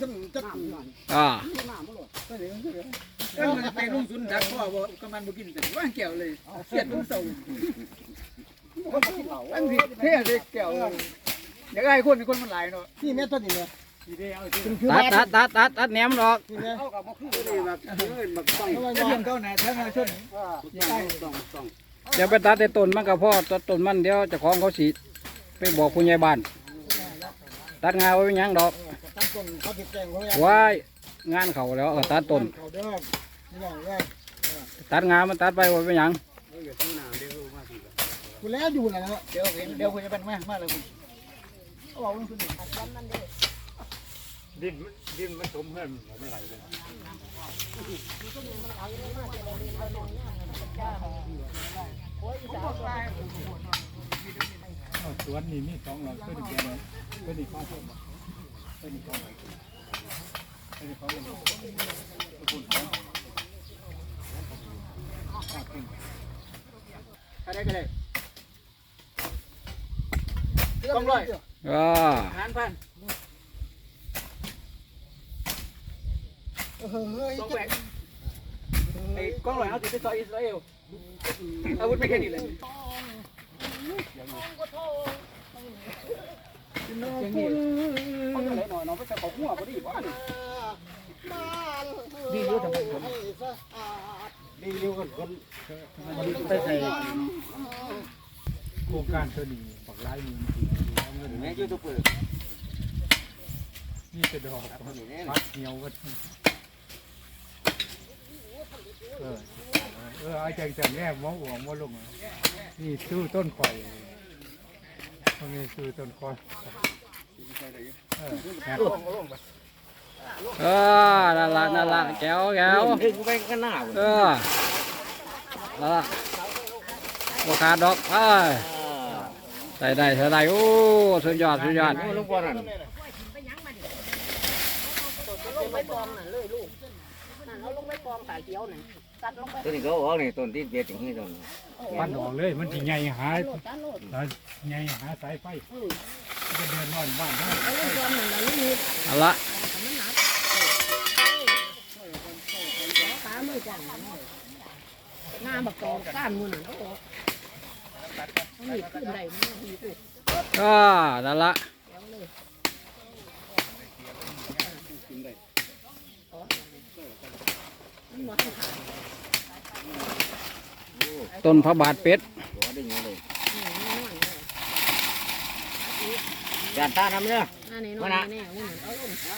จนจะอ่าเออมันจะไปลงทุนดักพ่อบ่กำมันบ่กินแต่ว่างแก้วเลยเสียดมันเศร้าอันที่เท่เลยแก้วอยากให้คนคนมันหลายเนาะนี่แม่ต้นนี่แม่ทีเดียวทีเป็นคือตัดบ้านตัดตัดตัดตัดแหนมดอกนี่แม่เอากับบ่คือนี่แบบเอ้ยบักต้องเอาไว้นอเพิ่นมเก้าหน้าต้องต้องเดี๋ยวไปตัดแต่ต้นมันก็พอตัดต้นมันเดี๋ยวเจ้าของเขาสิไปบอกผู้ใหญ่บ้านตัดงาไว้ยังดอก ตั้งต้นเขาติดแจงเขาไว้งานเขาแล้วก็ตัดต้นเขาเด้อนี่น้องเด้อตัดงามันตัดไปไว้เป็นหยังกูแล้วอยู่แล้วเดี๋ยวเห็นเดี๋ยวคุณจะเป็นมามาเลยคุณเอาเอาลงทุนดินดินมันสมเพื่อนมันไหลเลยสวนนี่มีสองหลังเพื่อนแกเลยเพื่อนอีกข้องผมเพื่อ นอีกข้องเพื่อนอีกข้องเลยอะไรก็ได้ต้องร้อยอ่าหารพันเฮ้องแบกไอ้กล้องร้อยเอาติดไปซอยอิสราเอลอาวุธไม่แค่นี้เลยอย่างนี้เขาจะไหลหน่อยน้องไปใส่ของหัวพอดีบ้านดีอยู่ทำไมผมดีอยู่กันคนไปใส่โครงการตัวนี้ปักไล่มือเอาเงินแม่ยูทูบเบอร์นี่จะดอกพัดเหนียวก็เออเออเอาจังจังแง่มองหัวมองลงนี่ซื้อต้นข่อย ตรงนี้ซื้อต้นข่อยเออเออนั่นละนั่นละแก้วแก้วถึงไปกันหน้าเออนั่นละบ่ขาดดอกเอ้ยใส่ได้ใส่ได้โอ้สุดยอดสุดยอดลูกบอลนั่นลงไปกองน่ะเลยลูกนั่นเอาลงไปกองขาเขียวน่ะตัดลงไปตัวนี้ก็ออกนี่ต้นที่เบียดอย่างนี้ต้น มันออกเลย มันจะใหญ่หาโลดตัดโลดใหญ่หาสายไฟจะเดินนอนบ้านได้เอาลงกองนั่นน่ะลูกนิดเอาละมันหนักขามือจังหน้าบักกองก้านมือน่ะเอาออกเอาหนีบขึ้นได้มันเอาหนีบขึ้นอ่านั่นละแล้วเลยมันบ่ให้ขาด ต้นพระบาทเป็ดหัวได้ยังเลยนี่แน่นอนเลยจานตาน้ำเนื้ออันนี้น